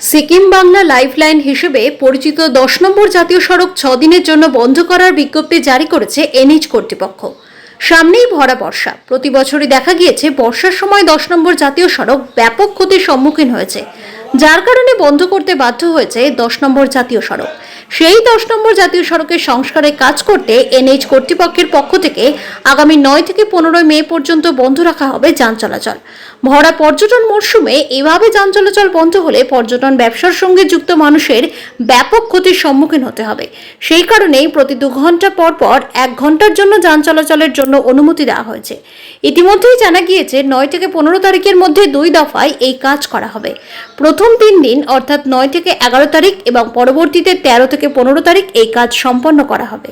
Sikkim Bangla lifeline হিসেবে পরিচিত দশ নম্বর জাতীয় সড়ক ছদিনের জন্য বন্ধ করার বিজ্ঞপ্তি জারি করেছে এনএইচ কর্তৃপক্ষ। সামনেই ভরা বর্ষা। প্রতি বছরই দেখা গিয়েছে বর্ষার সময় দশ নম্বর জাতীয় সড়ক ব্যাপক ক্ষতির সম্মুখীন হয়েছে। যার কারণে বন্ধ করতে বাধ্য হয়েছে দশ নম্বর জাতীয় সড়ক। সেই দশ নম্বর জাতীয় সড়কের সংস্কারে কাজ করতে এনএইচ কর্তৃপক্ষের পক্ষ থেকে আগামী নয় থেকে পনেরোই মে পর্যন্ত বন্ধ রাখা হবে যান চলাচল। ভরা পর্যটন মরশুমে এভাবে যান চলাচল বন্ধ হলে পর্যটন ব্যবসার সঙ্গে যুক্ত মানুষের ব্যাপক ক্ষতির সম্মুখীন হতে হবে। সেই কারণেই প্রতি দু ঘণ্টা পর পর এক ঘণ্টার জন্য যান চলাচলের জন্য অনুমতি দেওয়া হয়েছে। ইতিমধ্যেই জানা গিয়েছে, নয় থেকে পনেরো তারিখের মধ্যে দুই দফায় এই কাজ করা হবে। প্রথম তিন দিন, অর্থাৎ নয় থেকে এগারো তারিখ এবং পরবর্তীতে তেরো থেকে পনেরো তারিখ এই কাজ সম্পন্ন করা হবে।